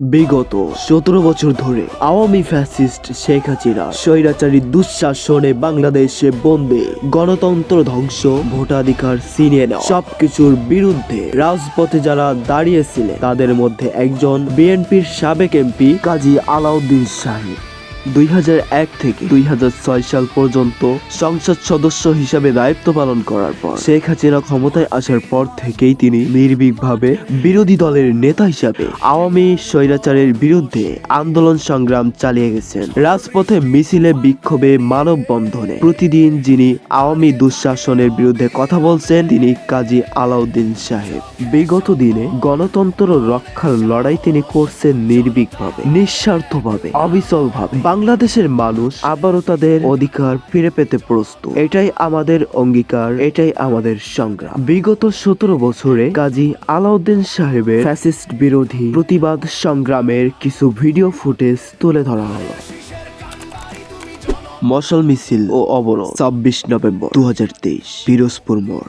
বিগত সতেরো বছর ধরে আওয়ামী ফ্যাসিস্ট শেখ হাসিনা স্বৈরাচারী দুঃশাসনে বাংলাদেশে বন্দে গণতন্ত্র ধ্বংস, ভোটাধিকার ছিনিয়ে নেওয়া। সবকিছুর বিরুদ্ধে রাজপথে যারা দাঁড়িয়েছিলেন, তাদের মধ্যে একজন বিএনপির সাবেক এমপি কাজী আলাউদ্দিন শাহী। দুই হাজার এক থেকে দুই হাজার ছয় সাল পর্যন্ত সংসদ সদস্য হিসাবে দায়িত্ব পালন করার পর শেখ হাসিনা ক্ষমতায় আসার পর থেকেই তিনি নির্ভীকভাবে বিরোধী দলের নেতা হিসাবে আওয়ামী স্বৈরাচারের বিরুদ্ধে আন্দোলন সংগ্রাম চালিয়ে গেছেন। রাজপথে মিছিলে, বিক্ষোভে, মানববন্ধনে প্রতিদিন যিনি আওয়ামী দুঃশাসনের বিরুদ্ধে কথা বলছেন, তিনি কাজী আলাউদ্দিন সাহেব। বিগত দিনে গণতন্ত্র রক্ষার লড়াই তিনি করছেন নির্ভীকভাবে, নিঃস্বার্থভাবে, অবিচলভাবে। বাংলাদেশের মানুষ আবারও তাদের অধিকার ফিরে পেতে প্রস্তুত। এটাই আমাদের অঙ্গীকার, এটাই আমাদের সংগ্রাম। বিগত সতেরো বছরে কাজী আলাউদ্দিন সাহেবের ফ্যাসিস্ট বিরোধী প্রতিবাদ সংগ্রামের কিছু ভিডিও ফুটেজ তুলে ধরা হলো। মশাল মিছিল ও অবরোধ ছাব্বিশ নভেম্বর দু হাজার তেইশ, পিরোজপুর মোড়।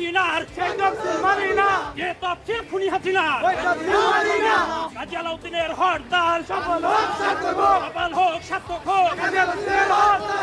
হাসিনার সেই তফসিল মানি না। যে তফসিল খুনি হাসিনা। ওই তফসিল মানি না। কাজী আলাউদ্দিনের হরতাল। সফল হোক সার্থক হোক। সফল হোক সার্থক হোক। কাজী আলাউদ্দিনের হরতাল।